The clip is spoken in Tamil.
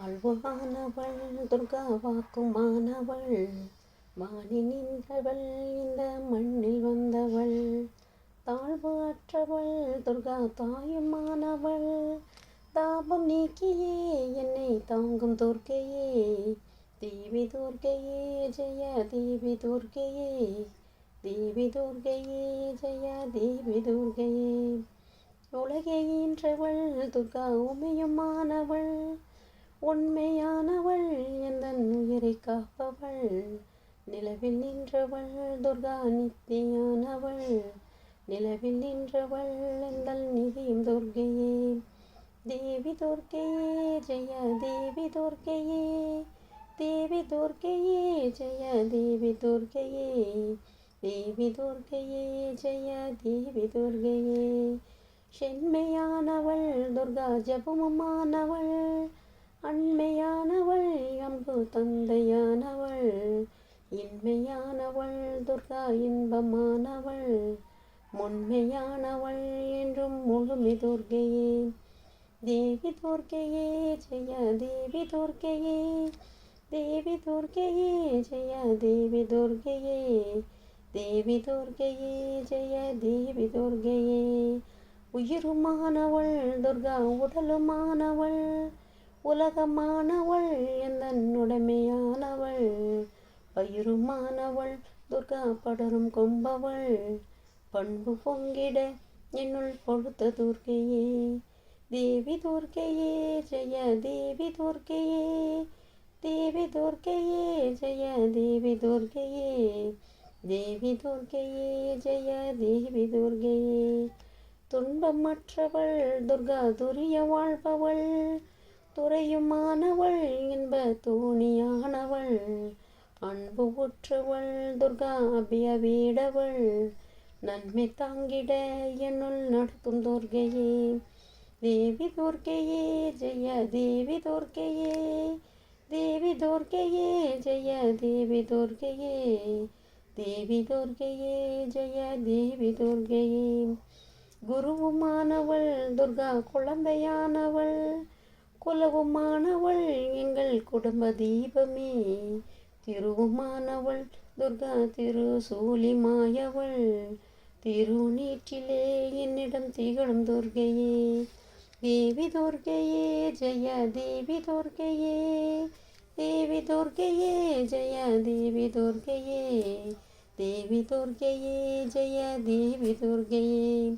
வாழ்வானவள் துர்கா வாக்குமானவள் வாணி நின்றவள் இந்த மண்ணில் வந்தவள். தாழ்வு அற்றவள் துர்கா தாயுமானவள் தாபம் நீக்கியே என்னை தாங்கும் துர்க்கையே தேவி துர்க்கையே ஜெய தேவி துர்க்கையே தேவி துர்க்கையே ஜெய தேவி துர்க்கையே உலகை ஈன்றவள் துர்கா உமையுமானவள் உண்மையானவள் எந்த உயிரை காப்பவள்? நிலவில் நின்றவள் துர்கா நித்தியானவள். நிலவில் நின்றவள் எந்தல் நிதியும் துர்கையே. தேவி துர்க்கையே ஜெய தேவி துர்க்கையே தேவி துர்க்கையே ஜெய தேவி துர்க்கையே தேவி துர்க்கையே ஜெய தேவி துர்க்கையே சென்மையானவள் துர்கா ஜபமுமானவள். தந்தையானவள் இன்மையானவள் துர்கா இன்பமானவள் முன்மையானவள் என்றும் முழுமை துர்கையே. தேவி துர்க்கையே ஜெய தேவி துர்க்கையே தேவி துர்க்கையே ஜெய தேவி துர்க்கையே தேவி துர்க்கையே ஜெய தேவி துர்க்கையே உயிருமானவள் துர்கா உடலுமானவள் உலகமானவள் எந்த உடைமையானவள்? பயிருமானவள் துர்கா படரும் கொம்பவள். பண்பு பொங்கிட என்னுள் பொழுத்த துர்க்கையே தேவி துர்க்கையே ஜெய தேவி துர்க்கையே தேவி துர்க்கையே ஜெய தேவி துர்க்கையே தேவி துர்க்கையே ஜெய தேவி துர்க்கையே துன்பமற்றவள் துர்கா துரிய வாழ்பவள். துறையுமானவள் என்ப தோணியானவள். அன்பு உற்றவள் துர்கா வீடவள் நன்மை தாங்கிட என்னுள் நடத்தும் துர்கையே. தேவி துர்க்கையே ஜெய தேவி துர்க்கையே தேவி துர்க்கையே ஜெய தேவி துர்க்கையே தேவி துர்க்கையே ஜெய தேவி துர்க்கையே குருவுமானவள் துர்கா குழந்தையானவள். குலவுமானவள் எங்கள் குடும்ப தீபமே. திருவுமானவள் துர்கா திரு சூலிமாயவள் திருநீற்றிலே என்னிடம் திகழும் துர்கையே. தேவி துர்கையே ஜெய தேவி துர்கையே. தேவி துர்கையே ஜெய தேவி துர்கையே. தேவி துர்கையே ஜெய தேவி துர்கையே.